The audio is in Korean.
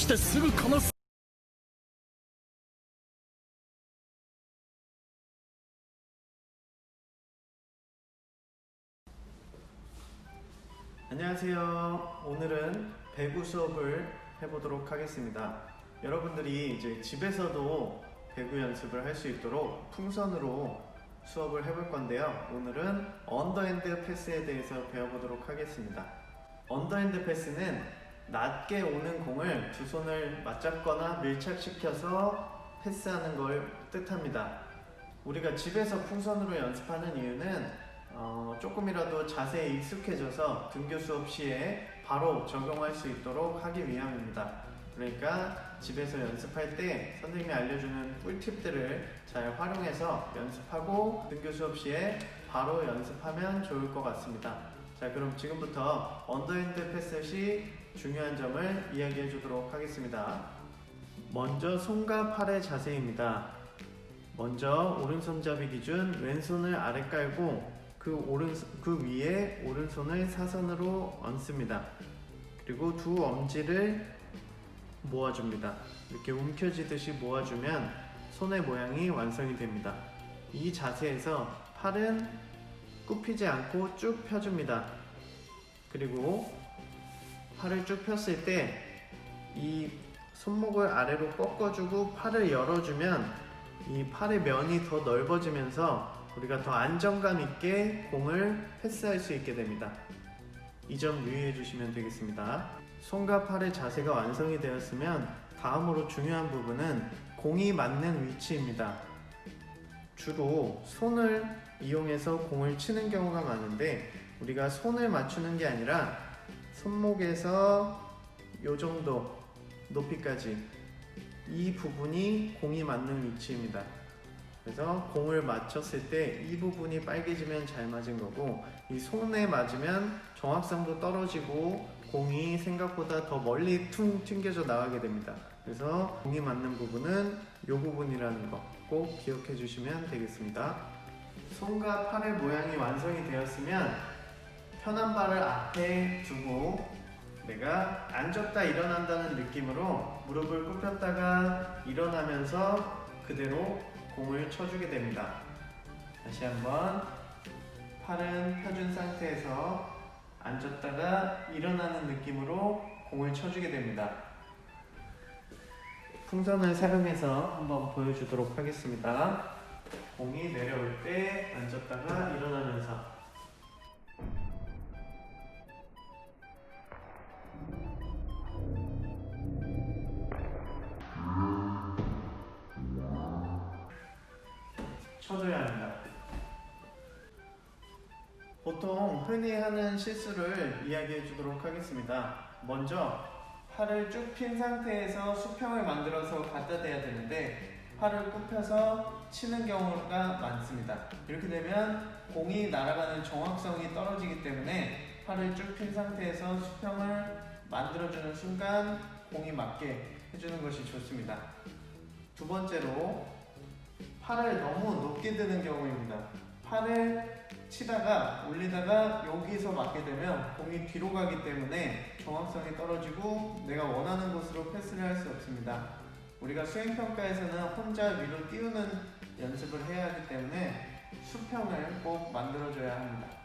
してすぐこの 안녕하세요. 오늘은 배구 수업을 해보도록 하겠습니다. 여러분들이 이제 집에서도 배구 연습을 할 수 있도록 풍선으로 수업을 해볼 건데요. 오늘은 언더핸드 패스에 대해서 배워보도록 하겠습니다. 언더핸드 패스는 낮게 오는 공을 두 손을 맞잡거나 밀착시켜서 패스하는 걸 뜻합니다. 우리가 집에서 풍선으로 연습하는 이유는 어, 조금이라도 자세에 익숙해져서 등교 수업 시에 바로 적용할 수 있도록 하기 위함입니다. 그러니까 집에서 연습할 때 선생님이 알려주는 꿀팁들을 잘 활용해서 연습하고 등교 수업 시에 바로 연습하면 좋을 것 같습니다. 자, 그럼 지금부터 언더핸드 패스 시 중요한 점을 이야기해 주도록 하겠습니다. 먼저 손과 팔의 자세입니다. 먼저 오른손잡이 기준 왼손을 아래 깔고 그 오른 그 위에 오른손을 사선으로 얹습니다. 그리고 두 엄지를 모아줍니다. 이렇게 움켜쥐듯이 모아주면 손의 모양이 완성이 됩니다. 이 자세에서 팔은 굽히지 않고 쭉 펴줍니다. 그리고 팔을 쭉 폈을 때 이 손목을 아래로 꺾어주고 팔을 열어주면 이 팔의 면이 더 넓어지면서 우리가 더 안정감 있게 공을 패스할 수 있게 됩니다. 이 점 유의해 주시면 되겠습니다. 손과 팔의 자세가 완성이 되었으면 다음으로 중요한 부분은 공이 맞는 위치입니다. 주로 손을 이용해서 공을 치는 경우가 많은데 우리가 손을 맞추는 게 아니라 손목에서 요 정도 높이까지 이 부분이 공이 맞는 위치입니다. 그래서 공을 맞췄을 때 이 부분이 빨개지면 잘 맞은 거고 이 손에 맞으면 정확성도 떨어지고 공이 생각보다 더 멀리 퉁 튕겨져 나가게 됩니다. 그래서 공이 맞는 부분은 이 부분이라는 거 꼭 기억해 주시면 되겠습니다. 손과 팔의 모양이 완성이 되었으면 편한 발을 앞에 두고 내가 앉았다 일어난다는 느낌으로 무릎을 굽혔다가 일어나면서 그대로 공을 쳐주게 됩니다. 다시 한번 팔은 펴준 상태에서 앉았다가 일어나는 느낌으로 공을 쳐주게 됩니다. 풍선을 사용해서 한번 보여주도록 하겠습니다. 공이 내려올 때 앉았다가 일어나면서 쳐줘야 합니다. 보통 흔히 하는 실수를 이야기해 주도록 하겠습니다. 먼저 팔을 쭉 핀 상태에서 수평을 만들어서 갖다 대야 되는데 팔을 굽혀서 치는 경우가 많습니다. 이렇게 되면 공이 날아가는 정확성이 떨어지기 때문에 팔을 쭉 핀 상태에서 수평을 만들어주는 순간 공이 맞게 해주는 것이 좋습니다. 두 번째로 팔을 너무 높게 드는 경우입니다. 팔을 치다가 올리다가 여기서 맞게 되면 공이 뒤로 가기 때문에 정확성이 떨어지고 내가 원하는 곳으로 패스를 할 수 없습니다. 우리가 수행평가에서는 혼자 위로 띄우는 연습을 해야 하기 때문에 수평을 꼭 만들어줘야 합니다.